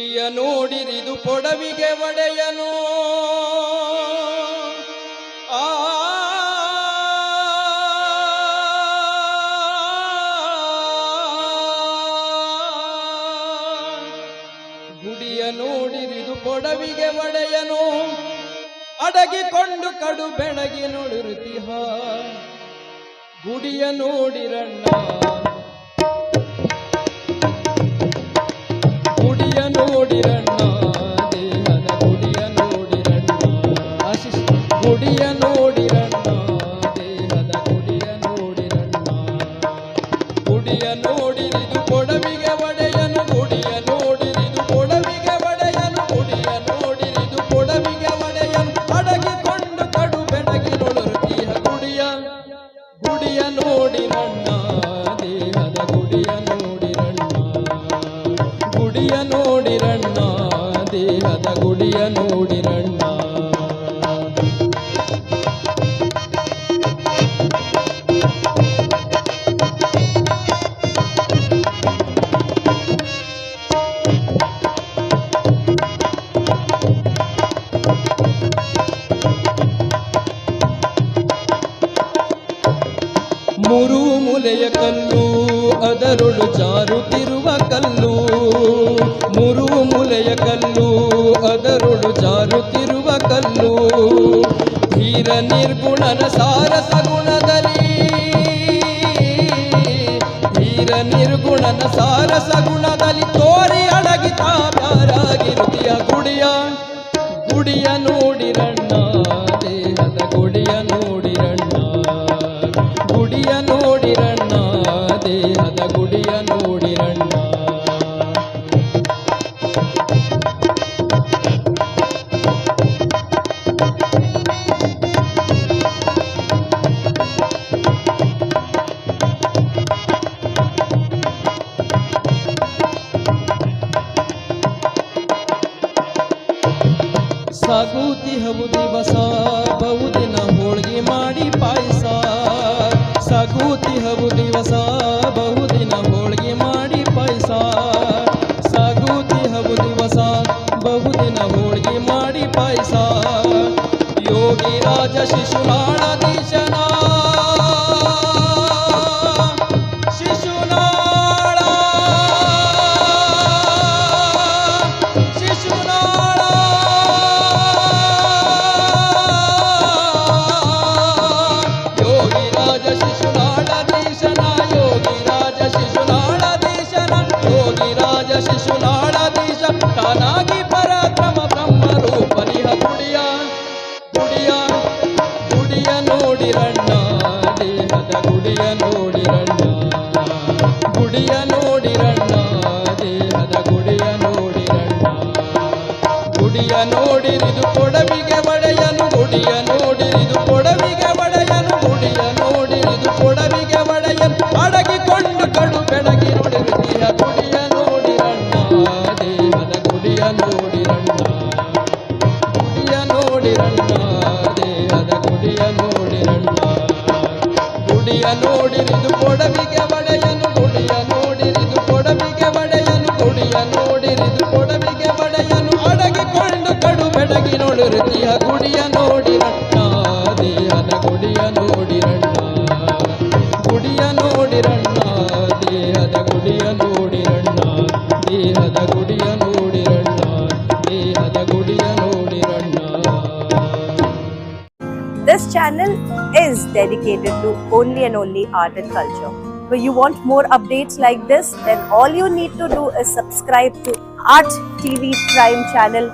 ಗುಡಿಯ ನೋಡಿರಿದು ಪೊಡವಿಗೆ ಒಡೆಯನು. ಆ ಗುಡಿಯ ನೋಡಿರಿದು ಪೊಡವಿಗೆ ಒಡೆಯನು. ಅಡಗಿಕೊಂಡು ಕಡು ಬೆಳಗಿ ನೋಡಿರುತ್ತಿಹ ಗುಡಿಯ ನೋಡಿರಣ್ಣ. ಗುಡಿಯ ನೋಡಿರಣ್ಣ ದೇಹದ ಗುಡಿಯ ನೋಡಿರಣ್ಣ ಗುಡಿಯ ನೋಡಿರಣ್ಣ ದೇಹದ ಗುಡಿಯ ನೋಡಿರಣ್ಣ ಮೂಲೆಯ ಕಲ್ಲು, ಅದರೊಳು ಜಾರುತ್ತಿರುವ ಕಲ್ಲು. ಮುರು ಮುಲೆಯ ಕಲ್ಲು, ಅದರೊಳು ಜಾರುತ್ತಿರುವ ಕಲ್ಲು. ಧೀರ ನಿರ್ಗುಣನ ಸಾರ ಗುಣದಲ್ಲಿ, ಧೀರ ನಿರ್ಗುಣನ ಸಾರ ಗುಣದಲ್ಲಿ ತೋರಿ ಅಡಗಿತ ಪ್ಯಾರಾಗಿರುತ್ತಿಯ ಗುಡಿಯ ಗುಡಿಯ ಸಾಗೂತಿ ಹವು ದಿವಸ ಬಹುದಿನ ಹೋಳ್ಗೆ ಮಾಡಿ ಪಾಯಸ ಸಾಗೂತಿ ಹವು ದಿವಸ ಬಹುದಿನ ಹೋಳ್ಗೆ ಮಾಡಿ ಪಾಯಸ ಸಾಗೂತಿ ಹವು ದಿವಸ ಬಹುದಿನ ಹೋಳ್ಗೆ ಮಾಡಿ ಪಾಯಸ ಯೋಗಿ ರಾಜ ಶಿಶುನಾಳಧೀಶನ ತಾನಾಗಿ ಪರಾಕ್ರಮ ಬ್ರಹ್ಮ ರೂಪನಿಹ ಗುಡಿಯ ಗುಡಿಯ ಗುಡಿಯ ನೋಡಿರಣ್ಣ ಗುಡಿಯ ನೋಡಿರಿದು ಕೊಡವಿಗೆ ಒಡೆಯನು ಗುಡಿಯ ನೋಡಿರಿದು ಕೊಡವಿಗೆ ಒಡೆಯನು ಗುಡಿಯ ನೋಡಿರಿದು ಕೊಡವಿಗೆ Channel is dedicated to only and only art and culture. So you want more updates like this, then all you need to do is subscribe to Art TV Prime channel